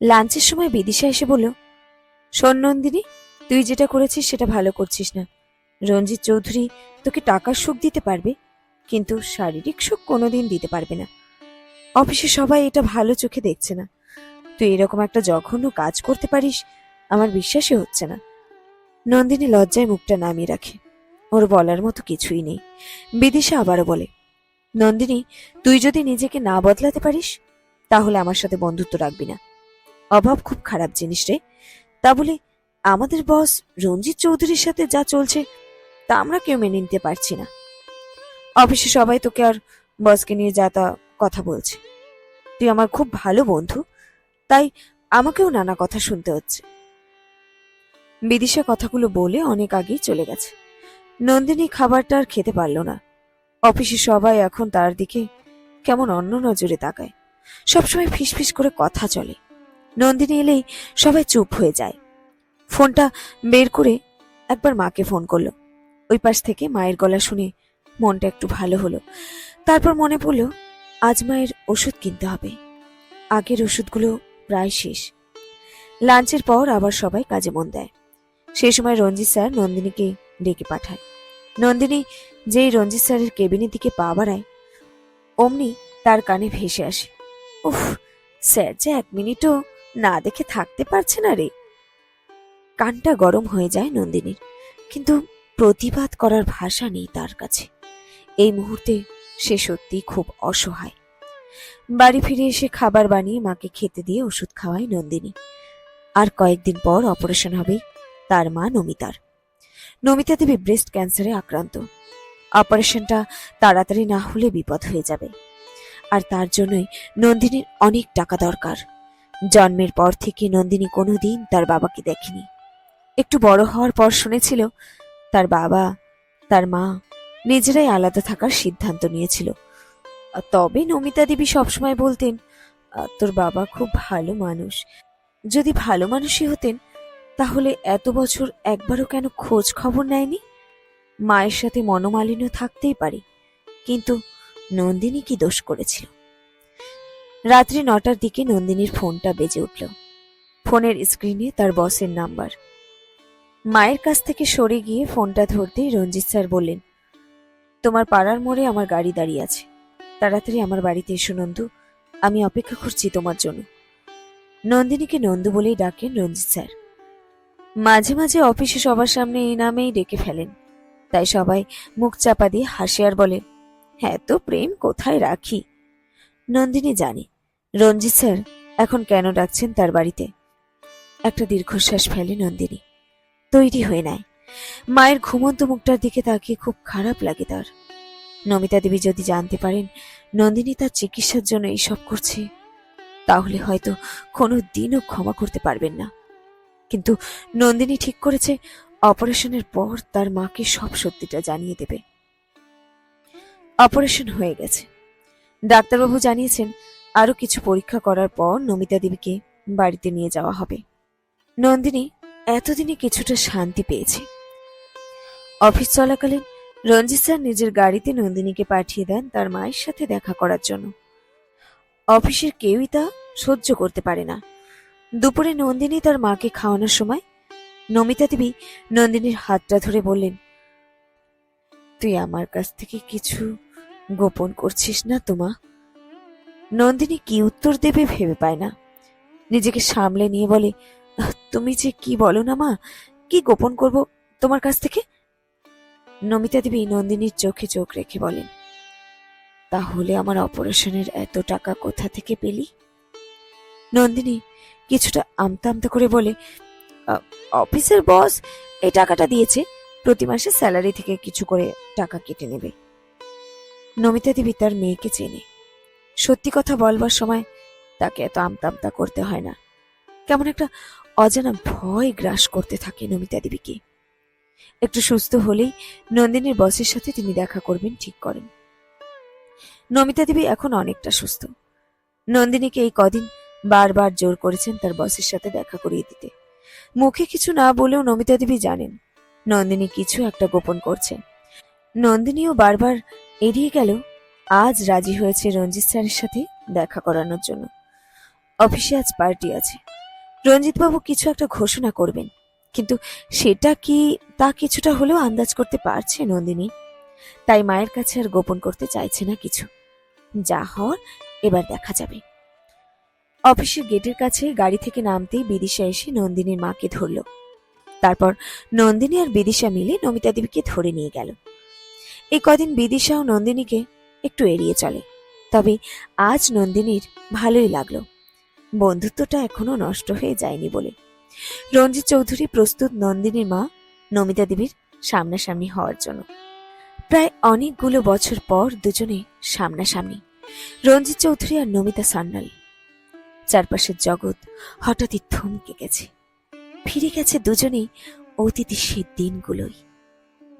লাঞ্চের সময় বিদিশা এসে বলল, শোন নন্দিনী, তুই যেটা করেছিস সেটা ভালো করছিস না। রঞ্জিত চৌধুরী তোকে টাকার সুখ দিতে পারবে, কিন্তু শারীরিক সুখ কোনোদিন দিতে পারবে না। অফিসে সবাই এটা ভালো চোখে দেখছে না। তুই এরকম একটা জঘন্য কাজ করতে পারিস, আমার বিশ্বাসই হচ্ছে না। নন্দিনী লজ্জায় মুখটা নামিয়ে রাখে। ওর বলার মতো কিছুই নেই। বিদিশা আবারও বলে, নন্দিনী, তুই যদি নিজেকে না বদলাতে পারিস, তাহলে আমার সাথে বন্ধুত্ব রাখবি না। অভাব খুব খারাপ জিনিস রে। তা বলে, আমাদের বস রঞ্জিত চৌধুরীর সাথে যা চলছে, তা আমরা কেউ মেনে নিতে পারছি না। অফিসে সবাই তোকে আর বসকে নিয়ে যা তা কথা বলছে। তুই আমার খুব ভালো বন্ধু, তাই আমাকেও নানা কথা শুনতে হচ্ছে। বিদিশা কথাগুলো বলে অনেক আগেই চলে গেছে। নন্দিনী খাবারটা আর খেতে পারল না। অফিসে সবাই এখন তার দিকে কেমন অন্য নজরে তাকায়। সবসময় ফিসফিস করে কথা চলে। নন্দিনী এলেই সবাই চুপ হয়ে যায়। ফোনটা বের করে একবার মাকে ফোন করল। ওই পাশ থেকে মায়ের গলা শুনে মনটা একটু ভালো হলো। তারপর মনে পড়ল, আজ মায়ের ওষুধ কিনতে হবে। আগের ওষুধগুলো প্রায় শেষ। লাঞ্চের পর আবার সবাই কাজে মন দেয়। সেই সময় রঞ্জিত স্যার নন্দিনীকে ডেকে পাঠায়। নন্দিনী যেই রঞ্জিত স্যারের কেবিনের দিকে পা বাড়ায়, অমনি তার কানে ভেসে আসে। উফ, স্যার যে এক মিনিটও না দেখে থাকতে পারছে না রে। কানটা গরম হয়ে যায় নন্দিনীর, কিন্তু প্রতিবাদ করার ভাষা নেই তার কাছে। এই মুহূর্তে সে সত্যি খুব অসহায়। বাড়ি ফিরে এসে খাবার বানিয়ে মাকে খেতে দিয়ে ওষুধ খাওয়ায় নন্দিনী। আর কয়েকদিন পর অপারেশন হবে তার মা নমিতার। নমিতা দেবী ব্রেস্ট ক্যান্সারে আক্রান্ত। অপারেশনটা তাড়াতাড়ি না হলে বিপদ হয়ে যাবে। আর তার জন্যই নন্দিনীর অনেক টাকা দরকার। জন্মের পর থেকে নন্দিনী কোনোদিন তার বাবাকে দেখেনি। একটু বড় হওয়ার পর শুনেছিল, তার বাবা, তার মা নিজেরাই আলাদা থাকার সিদ্ধান্ত নিয়েছিল। তবে নমিতা দেবী সবসময় বলতেন, তোর বাবা খুব ভালো মানুষ। যদি ভালো মানুষই হতেন, তাহলে এত বছর একবারও কেন খোঁজ খবর নেয়নি? মায়ের সাথে মনোমালিন্য থাকতেই পারে। কিন্তু নন্দিনী কি দোষ করেছিল? রাত্রি নটার দিকে নন্দিনীর ফোনটা বেজে উঠল। ফোনের স্ক্রিনে তার বসের নাম্বার। মায়ের কাছ থেকে সরে গিয়ে ফোনটা ধরতেই রঞ্জিত স্যার বললেন, তোমার পাড়ার মোড়ে আমার গাড়ি দাঁড়িয়ে আছে। তাড়াতাড়ি আমার বাড়িতে এসো নন্দু। আমি অপেক্ষা করছি তোমার জন্য। নন্দিনীকে নন্দু বলেই ডাকেন রঞ্জিত স্যার। মাঝে মাঝে অফিসে সবার সামনে এই নামেই ডেকে ফেলেন। তাই সবাই মুখ চাপা দিয়ে হাসে আর বলে হ্যাঁ তো প্রেম কোথায় রাখি? নন্দিনী জানে রঞ্জিত স্যার, এখন কেন ডাকছেন তার বাড়িতে? একটা দীর্ঘশ্বাস ফেলে নন্দিনী। তৈরি হয়ে নেয়। মায়ের ঘুমন্ত মুখটার দিকে তাকিয়ে খুব খারাপ লাগে তার। নমিতা দেবী যদি জানতে পারেন নন্দিনী তার চিকিৎসার জন্য এইসব করছে, তাহলে হয়তো কোনো দিনও ক্ষমা করতে পারবেন না। কিন্তু নন্দিনী ঠিক করেছে, অপারেশনের পর তার মাকে সব সত্যিটা জানিয়ে দেবে। অপারেশন হয়ে গেছে। ডাক্তারবাবু জানিয়েছেন আরও কিছু পরীক্ষা করার পর নমিতা দেবীকে বাড়িতে নিয়ে যাওয়া হবে। নন্দিনী এতদিনে কিছুটা শান্তি পেয়েছে। অফিস চলাকালীন রঞ্জিত স্যার নিজের গাড়িতে নন্দিনীকে পাঠিয়ে দেন তার মায়ের সাথে দেখা করার জন্য। অফিসের কেউই তা সহ্য করতে পারে না। দুপুরে নন্দিনী তার মাকে খাওয়ানোর সময় নমিতা দেবী নন্দিনীর হাতটা ধরে বললেন, তুই আমার কাছ থেকে কিছু গোপন করছিস না তোমা নন্দিনী কি উত্তর দেবে ভেবে পায় না। নিজেকে সামলে নিয়ে বলে, তুমি যে কি বলো না মা? কি গোপন করব তোমার কাছ থেকে? নমিতা দেবী নন্দিনীর চোখে চোখ রেখে বলেন, তাহলে আমার অপারেশনের এত টাকা কোথা থেকে পেলি? নন্দিনী কিছুটা আমতা আমতা করে বলে অফিসের বস এই টাকাটা দিয়েছে, প্রতি মাসে স্যালারি থেকে কিছু করে টাকা কেটে নেবে। নমিতা দেবী তার মেয়েকে চেনে। সত্যি কথা বলবার সময় তাকে এত আমতা আমতা করতে হয় না। কেমন একটা অজানা ভয় গ্রাস করতে থাকে নমিতা দেবীকে। একটু সুস্থ হলেই নন্দিনীর বসের সাথে তিনি দেখা করবেন, ঠিক করেন। নমিতা দেবী এখন অনেকটা সুস্থ। নন্দিনীকে এই কদিন বারবার জোর করেছেন তার বসের সাথে দেখা করিয়ে দিতে। মুখে কিছু না বলেও নমিতা দেবী জানেন, নন্দিনী কিছু একটা গোপন করছে। নন্দিনীও বারবার এড়িয়ে গেল আজ রাজি হয়েছে রঞ্জিত স্যারের সাথে দেখা করানোর জন্য। অফিসে আজ পার্টি আছে। রঞ্জিতবাবু কিছু একটা ঘোষণা করবেন, কিন্তু সেটা কি তা কিছুটা হলেও আন্দাজ করতে পারছে নন্দিনী। তাই মায়ের কাছে আর গোপন করতে চাইছে না কিছু। যা হওয়ার এবার দেখা যাবে। অফিসের গেটের কাছে গাড়ি থেকে নামতেই বিদিশা এসে নন্দিনীর মাকে ধরল। তারপর নন্দিনী আর বিদিশা মিলে নমিতা দেবীকে ধরে নিয়ে গেল। এই কদিন বিদিশা ও নন্দিনীকে একটু এড়িয়ে চলে। তবে আজ নন্দিনীর ভালোই লাগল। বন্ধুত্বটা এখনও নষ্ট হয়ে যায়নি বলে। রঞ্জিত চৌধুরী প্রস্তুত নন্দিনীর মা নমিতা দেবীর সামনাসামনি হওয়ার জন্য। প্রায় অনেকগুলো বছর পর দুজনে সামনাসামনি রঞ্জিত চৌধুরী আর নমিতা সান্যাল। চারপাশের জগৎ হঠাৎই থমকে গেছে। ফিরে গেছে দুজনেই অতীতি সে দিনগুলোই।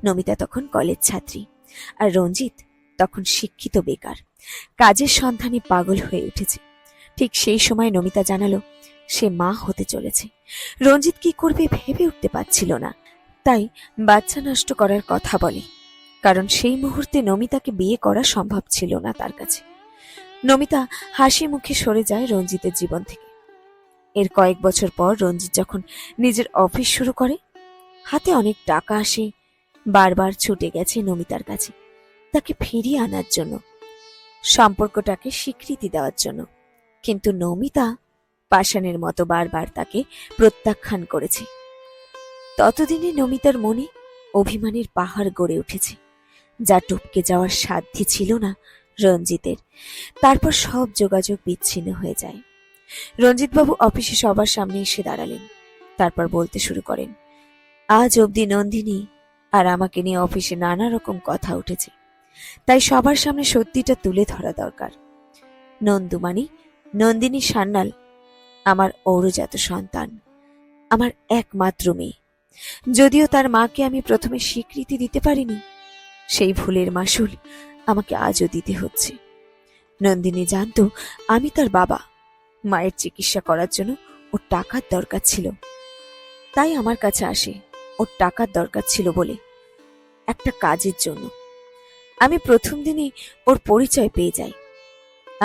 নমিতা তখন কলেজ ছাত্রী আর রঞ্জিত তখন শিক্ষিত বেকার। কাজের সন্ধানে পাগল হয়ে উঠেছে। ঠিক সেই সময় নমিতা জানালো, সে মা হতে চলেছে। রঞ্জিত কি করবে ভেবে উঠতে পারছিল না। তাই বাচ্চা নষ্ট করার কথা বলে। কারণ সেই মুহূর্তে নমিতাকে বিয়ে করা সম্ভব ছিল না তার কাছে। নমিতা হাসি মুখে সরে যায় রঞ্জিতের জীবন থেকে। এর কয়েক বছর পর রঞ্জিত যখন নিজের অফিস শুরু করে, হাতে অনেক টাকা আসে, বারবার ছুটে গেছে নমিতার কাছে। তাকে ফিরিয়ে আনার জন্য, সম্পর্কটাকে স্বীকৃতি দেওয়ার জন্য। কিন্তু নমিতা পাষাণের মতো বারবার তাকে প্রত্যাখ্যান করেছে। ততদিনে নমিতার মনে অভিমানের পাহাড় গড়ে উঠেছে, যা টপকে যাওয়ার সাধ্যি ছিল না রঞ্জিতের। তারপর সব যোগাযোগ বিচ্ছিন্ন হয়ে যায়। রঞ্জিতবাবু অফিসে সবার সামনে এসে দাঁড়ালেন, তারপর বলতে শুরু করেন, আজ অবধি নন্দিনী আর আমাকে নিয়ে অফিসে নানা রকম কথা উঠেছে। তাই সবার সামনে সত্যিটা তুলে ধরা দরকার। নন্দুমানি নন্দিনী সান্যাল, আমার ঔরজাত সন্তান, আমার একমাত্র মেয়ে। যদিও তার মাকে আমি প্রথমে স্বীকৃতি দিতে পারিনি, সেই ভুলের মাসুল আমাকে আজও দিতে হচ্ছে। নন্দিনী জানতো আমি তার বাবা, মায়ের চিকিৎসা করার জন্য ওর টাকার দরকার ছিল। তাই আমার কাছে আসে, ওর টাকার দরকার ছিল বলে একটা কাজের জন্য। আমি প্রথম দিনই ওর পরিচয় পেয়ে যাই।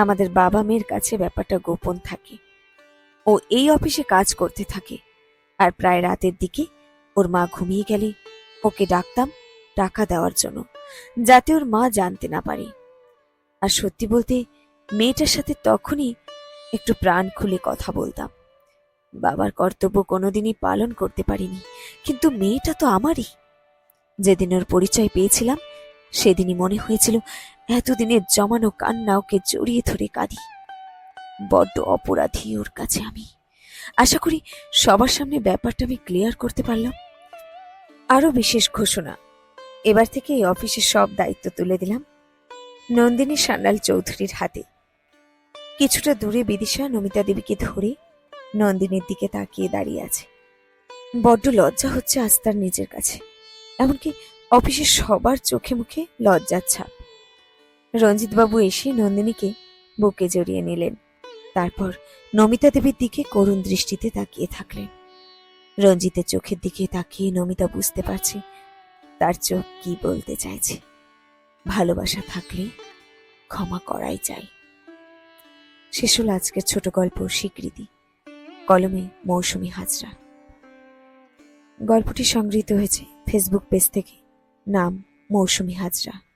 আমাদের বাবা মেয়ের কাছে ব্যাপারটা গোপন থাকে। ও এই অফিসে কাজ করতে থাকে। আর প্রায় রাতের দিকে ওর মা ঘুমিয়ে গেলে ওকে ডাকতাম টাকা দেওয়ার জন্য, যাতে ওর মা জানতে না পারে। আর সত্যি বলতে মেয়েটার সাথে তখনই একটু প্রাণ খুলে কথা বলতাম। বাবার কর্তব্য কোনোদিনই পালন করতে পারিনি, কিন্তু মেয়েটা তো আমারই। যেদিন ওর পরিচয় পেয়েছিলাম সেদিনই মনে হয়েছিল এতদিনের জমানো কান্না ওকে জড়িয়ে ধরে কাঁদি। বড্ড অপরাধী ওর কাছে আমি। আশা করি সবার সামনে ব্যাপারটা আমি ক্লিয়ার করতে পারলাম। আরও বিশেষ ঘোষণা। এবার থেকে এই অফিসের সব দায়িত্ব তুলে দিলাম নন্দিনী সান্যাল চৌধুরীর হাতে। কিছুটা দূরে বিদিশা নমিতা দেবীকে ধরে নন্দিনীর দিকে তাকিয়ে দাঁড়িয়ে আছে। বড্ড লজ্জা হচ্ছে আজ তার নিজের কাছে। এমনকি অফিসের সবার চোখে মুখে লজ্জার ছাপ। রঞ্জিতবাবু এসে নন্দিনীকে বুকে জড়িয়ে নিলেন। তারপর নমিতা দেবীর দিকে করুণ দৃষ্টিতে তাকিয়ে থাকলেন। রঞ্জিতের চোখের দিকে তাকিয়ে নমিতা বুঝতে পারছে, তার চোখ কি বলতে চাইছে। ভালোবাসা থাকলে ক্ষমা করাই চাই। শেষ হল আজকের ছোট গল্প স্বীকৃতি। কলমে মৌসুমী হাজরা। গল্পটি সংগৃহীত হয়েছে ফেসবুক পেজ থেকে নাম মৌসুমী হাজরা।